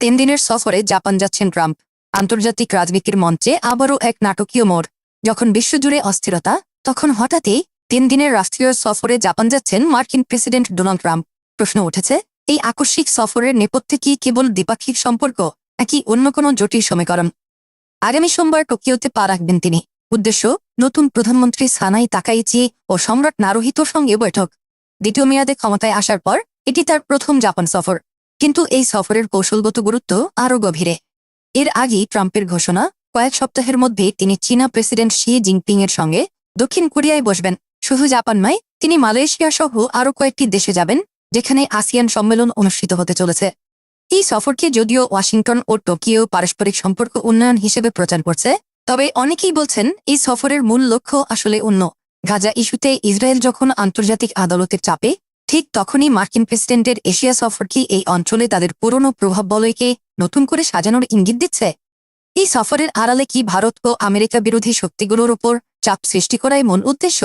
তিন দিনের সফরে জাপান যাচ্ছেন ট্রাম্প। আন্তর্জাতিক রাজনীতির মঞ্চে আবারও এক নাটকীয় মোড়। যখন বিশ্বজুড়ে অস্থিরতা, তখন হঠাৎই তিন দিনের রাষ্ট্রীয় সফরে জাপান যাচ্ছেন মার্কিন প্রেসিডেন্ট ডোনাল্ড ট্রাম্প। প্রশ্ন উঠেছে, এই আকস্মিক সফরের নেপথ্যে কি কেবল দ্বিপাক্ষিক সম্পর্ক, নাকি অন্য কোনো জটিল সমীকরণ? আগামী সোমবার টোকিওতে পা রাখবেন তিনি। উদ্দেশ্য, নতুন প্রধানমন্ত্রী সানাই তাকাইচি ও সম্রাট নারোহিতোর সঙ্গে বৈঠক। দ্বিতীয় মেয়াদে ক্ষমতায় আসার পর, এটি তার প্রথম জাপান সফর। কিন্তু এই সফরের কৌশলগত গুরুত্ব আরও গভীরে। এর আগেই ট্রাম্পের ঘোষণা, কয়েক সপ্তাহের মধ্যে তিনি চীনা প্রেসিডেন্ট শি জিনপিং এর সঙ্গে দক্ষিণ কোরিয়ায় বসবেন। শুধু জাপান নয় তিনি মালয়েশিয়া সহ আরও কয়েকটি দেশে যাবেন, যেখানে আসিয়ান সম্মেলন অনুষ্ঠিত হতে চলেছে। এই সফরকে যদিও ওয়াশিংটন ও টোকিও পারস্পরিক সম্পর্ক উন্নয়ন হিসেবে প্রচার করছে, তবে অনেকেই বলছেন এই সফরের মূল লক্ষ্য আসলে অন্য। গাজা ইস্যুতে ইসরায়েল যখন আন্তর্জাতিক আদালতের চাপে ঠিক তখনই মার্কিন প্রেসিডেন্টের এশিয়া সফর কি এই অঞ্চলে তাদের পুরনো প্রভাব বলয়কে নতুন করে সাজানোর ইঙ্গিত দিচ্ছে? এই সফরের আড়ালে কি ভারত ও আমেরিকা বিরোধী শক্তিগুলোর ওপর চাপ সৃষ্টি করাই মূল উদ্দেশ্য?